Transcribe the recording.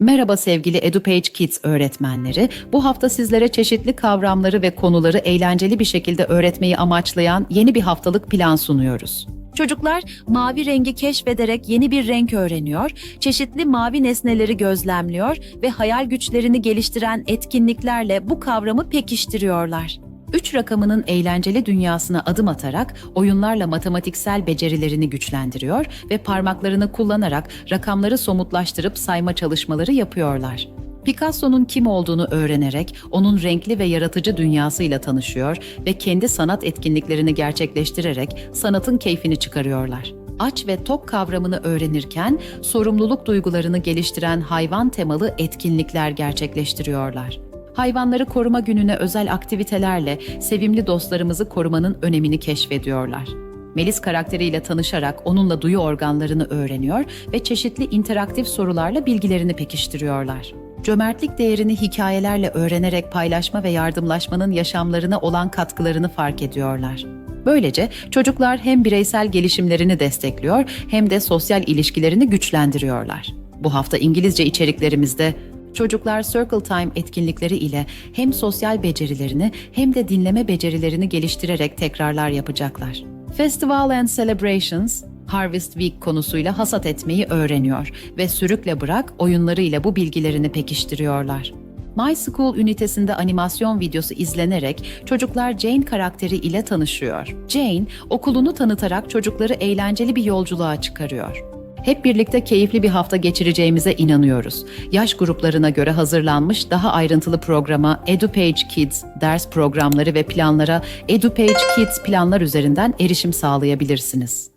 Merhaba sevgili EduPage Kids öğretmenleri. Bu hafta sizlere çeşitli kavramları ve konuları eğlenceli bir şekilde öğretmeyi amaçlayan yeni bir haftalık plan sunuyoruz. Çocuklar mavi rengi keşfederek yeni bir renk öğreniyor, çeşitli mavi nesneleri gözlemliyor ve hayal güçlerini geliştiren etkinliklerle bu kavramı pekiştiriyorlar. Üç rakamının eğlenceli dünyasına adım atarak oyunlarla matematiksel becerilerini güçlendiriyor ve parmaklarını kullanarak rakamları somutlaştırıp sayma çalışmaları yapıyorlar. Picasso'nun kim olduğunu öğrenerek onun renkli ve yaratıcı dünyasıyla tanışıyor ve kendi sanat etkinliklerini gerçekleştirerek sanatın keyfini çıkarıyorlar. Aç ve tok kavramını öğrenirken sorumluluk duygularını geliştiren hayvan temalı etkinlikler gerçekleştiriyorlar. Hayvanları koruma gününe özel aktivitelerle sevimli dostlarımızı korumanın önemini keşfediyorlar. Melis karakteriyle tanışarak onunla duyu organlarını öğreniyor ve çeşitli interaktif sorularla bilgilerini pekiştiriyorlar. Cömertlik değerini hikayelerle öğrenerek paylaşma ve yardımlaşmanın yaşamlarına olan katkılarını fark ediyorlar. Böylece çocuklar hem bireysel gelişimlerini destekliyor hem de sosyal ilişkilerini güçlendiriyorlar. Bu hafta İngilizce içeriklerimizde Çocuklar Circle Time etkinlikleri ile hem sosyal becerilerini hem de dinleme becerilerini geliştirerek tekrarlar yapacaklar. Festival and Celebrations, Harvest Week konusuyla hasat etmeyi öğreniyor ve sürükle bırak oyunlarıyla bu bilgilerini pekiştiriyorlar. My School ünitesinde animasyon videosu izlenerek çocuklar Jane karakteri ile tanışıyor. Jane, okulunu tanıtarak çocukları eğlenceli bir yolculuğa çıkarıyor. Hep birlikte keyifli bir hafta geçireceğimize inanıyoruz. Yaş gruplarına göre hazırlanmış daha ayrıntılı programa EduPage Kids ders programları ve planlara EduPage Kids planlar üzerinden erişim sağlayabilirsiniz.